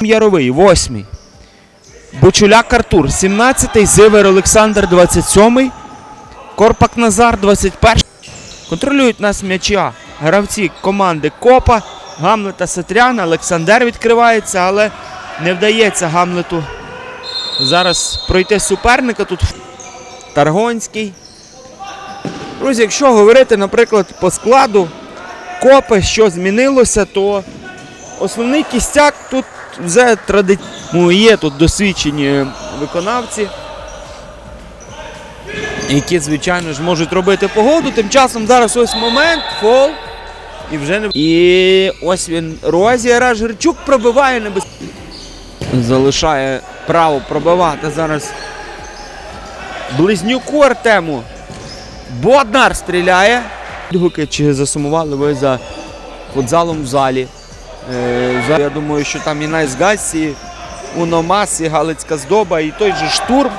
Яровий, восьмий. Бучуляк Артур, 17-й, Зивер Олександр, 27-й. Корпак Назар, 21-й. Контролюють нас м'яча гравці команди Копа, Гамлета Сатряна. Олександр відкривається, але не вдається Гамлету зараз пройти суперника. Тут Таргонський. Друзі, якщо говорити, наприклад, по складу Копи, що змінилося, то основний кістяк тут вже традиційно є тут досвідчені виконавці, які, звичайно ж, можуть робити погоду. Тим часом зараз ось момент, фол. І вже не. І ось він Розіера Жирчук пробиває небез... Залишає право пробивати зараз близнюку Артему. Боднар стріляє. Відгуки, чи засумували ви за футзалом в залі. Е, Я думаю, що там і Найс Гасі, Уномас, і Галицька здоба, і той же штурм.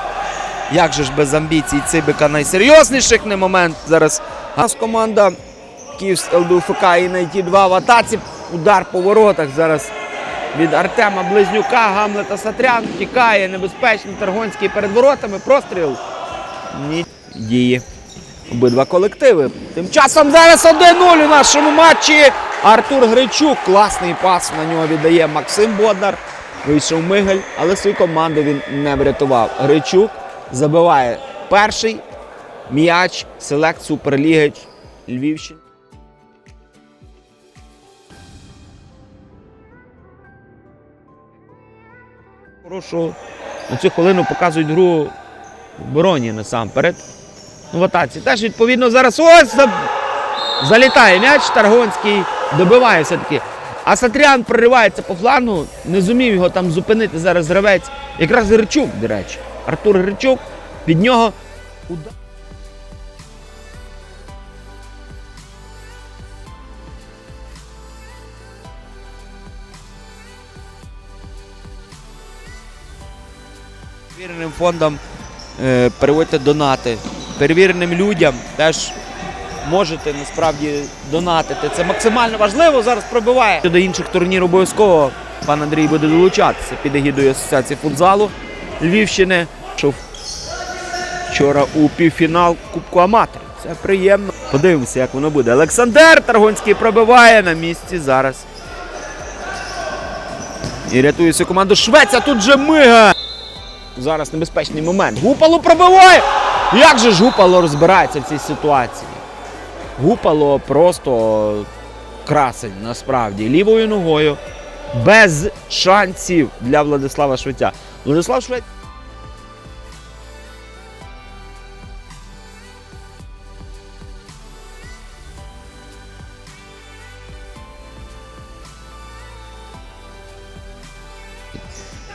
Як же ж без амбіцій Цибика найсерйозніших не момент зараз. Нас команда Київ ЛДУФК і найти два в атаці. Удар по воротах зараз від Артема Близнюка, Гамлета Сатрян. Тікає небезпечно Таргонський перед воротами. Простріл. Ні. Діє. Обидва колективи. Тим часом зараз 1-0 у нашому матчі. Артур Гричук. Класний пас на нього віддає Максим Боднар. Вийшов Мигель, але свою команду він не врятував. Гричук забиває перший м'яч селект Суперліги Львівщини. Хорошу на цю хвилину показують гру в обороні насамперед. Ну, в атаці. Теж відповідно зараз ось залітає м'яч, Таргонський добиває все-таки. А Сатріан проривається по флангу, не зумів його там зупинити зараз гравець. Якраз Гричук, до речі. Артур Гричук, від нього. Перевіреним фондом е, переводьте донати. Перевіреним людям теж можете насправді донатити. Це максимально важливо. Зараз пробиває. До інших турнірів обов'язково пан Андрій буде долучатися під егідою Асоціації футзалу Львівщини. Вчора у півфінал Кубку Аматорів. Це приємно. Подивимося, як воно буде. Олександр Таргонський пробиває на місці зараз. І рятує свою команду Швеція. Тут же мига. Зараз небезпечний момент. Гупало пробиває! Як же ж Гупало розбирається в цій ситуації? Гупало просто красень насправді. Лівою ногою. Без шансів для Владислава Швеця. Владислав Швець.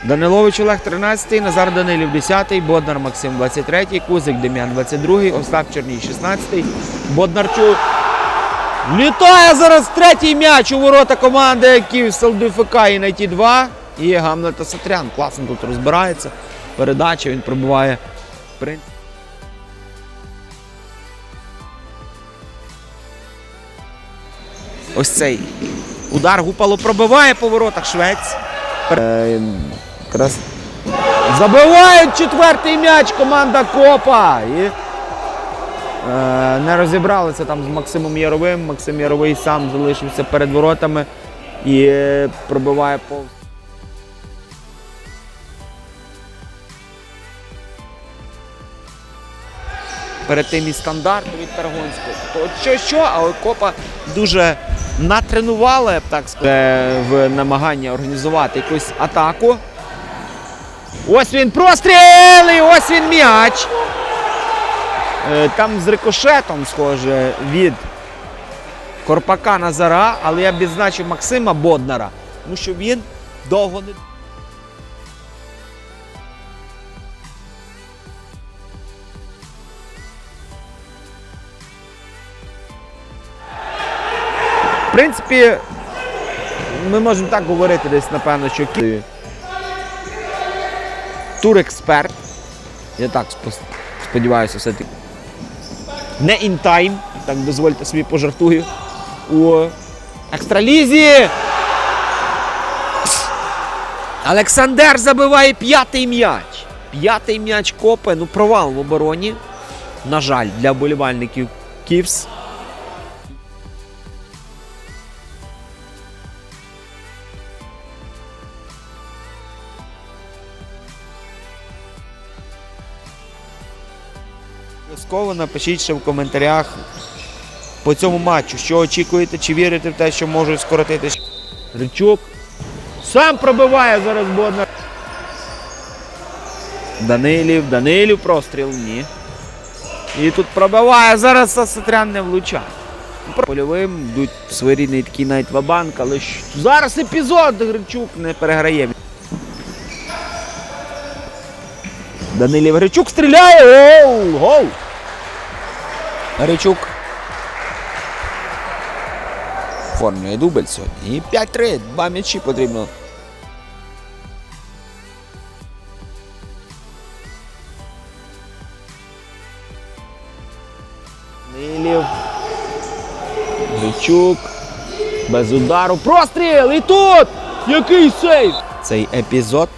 Данилович Олег 13, Назар Данилів 10, Боднар Максим 23, Кузик Дем'ян 22, Остап Черній 16, Боднарчук. Літає зараз третій м'яч у ворота команди Київ СЛДФК і найти 2. І Гамлета Сатрян. Класно тут розбирається. Передача він пробиває. Ось цей удар Гупало пробиває по воротах Швець. Якраз забивають четвертий м'яч команда Копа. І, е, не розібралися там з Максимом Яровим. Максим Яровий сам залишився перед воротами і е, пробиває повз. Перед тим і стандарт від Таргонського. То що, що, але Копа дуже б так сказав, е, в намаганні організувати якусь атаку. Ось він простріл! І ось він м'яч. Е, Там з рикошетом, схоже, від Корпака Назара, але я б відзначив Максима Боднара, тому що він довго не. В принципі, ми можемо так говорити десь, напевно, що. Турексперт. Я так сподіваюся, все-таки. Не time, так дозвольте собі пожартую. У екстралізі. Олександр забиває п'ятий м'яч. П'ятий м'яч копе. Ну, провал в обороні. На жаль, для вболівальників Ківс. Обов'язково напишіть ще в коментарях по цьому матчу, що очікуєте, чи вірите в те, що можуть скоротити. Ричук сам пробиває зараз Боднар. Данилів, Данилів простріл, ні. І тут пробиває, зараз Сасатрян не влучає. Польовим йдуть своєрідний такий навіть вабанк, але зараз епізод Гричук не переграє. Данилів Гричук стріляє! Гол! Гол! Гричук оформлює дубль сьогодні. І 5-3, два м'ячі потрібно. Нилів. Гричук. Без удару. Простріл! І тут! Який сейв! Цей епізод.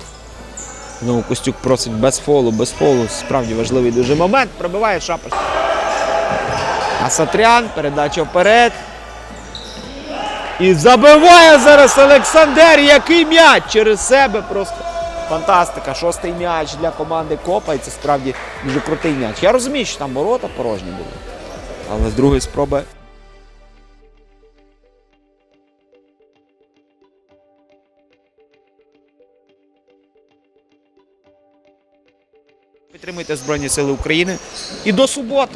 Знову Костюк просить без фолу, без фолу. Справді важливий дуже момент. Пробиває шапочку. Асатрян, передача вперед. І забиває зараз Олександр. Який м'яч через себе просто. Фантастика. Шостий м'яч для команди Копа. І це справді дуже крутий м'яч. Я розумію, що там ворота порожні були. Але з другої спроби. Підтримуйте Збройні Сили України. І до суботи.